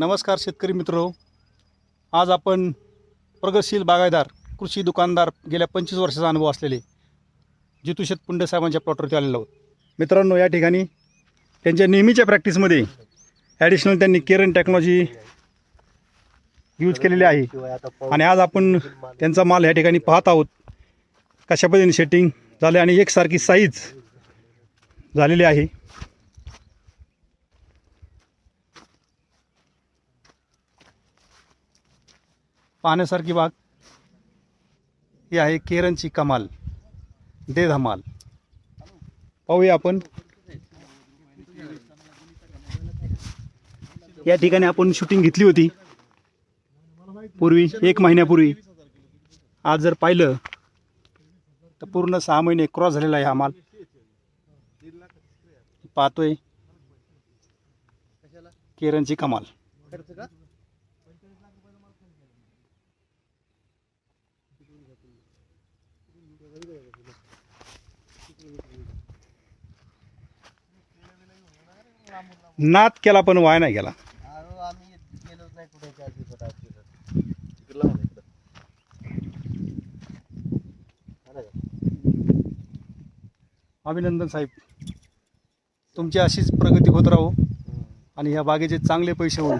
नमस्कार शेतकरी मित्र. आज आपण प्रगतशील बागायदार कृषी दुकानदार गेल्या पंचवीस वर्षाचा अनुभव असलेले जितू शेतपुंडे साहेबांच्या प्लॉटवरती आलेलो आहोत. मित्रांनो या ठिकाणी त्यांच्या नेहमीच्या प्रॅक्टिसमध्ये ॲडिशनल त्यांनी केरन टेक्नॉलॉजी यूज केलेली आहे. आणि आज आपण त्यांचा माल या ठिकाणी पाहत आहोत. कशा पद्धतीने सेटिंग झाले आणि एकसारखी साईज झालेली आहे. पाहण्यासारखी बाग ही आहे केरनची कमाल दे धमाल पाहूया आपण. या ठिकाणी आपण शूटिंग घेतली होती. पूर्वी एक महिन्यापूर्वी. आज जर पाहिलं तर पूर्ण सहा महिने क्रॉस झालेला आहे हा माल. पाहतोय. केरनची कमाल. नाद केला पण वाय नाही गेला आम्ही गेलोच नाही कुठे चार दिवसात आठ दिवसात? अभिनंदन साहेब तुमची अशीच प्रगती होत राहो. आणि ह्या बागेचे चांगले पैसे होईल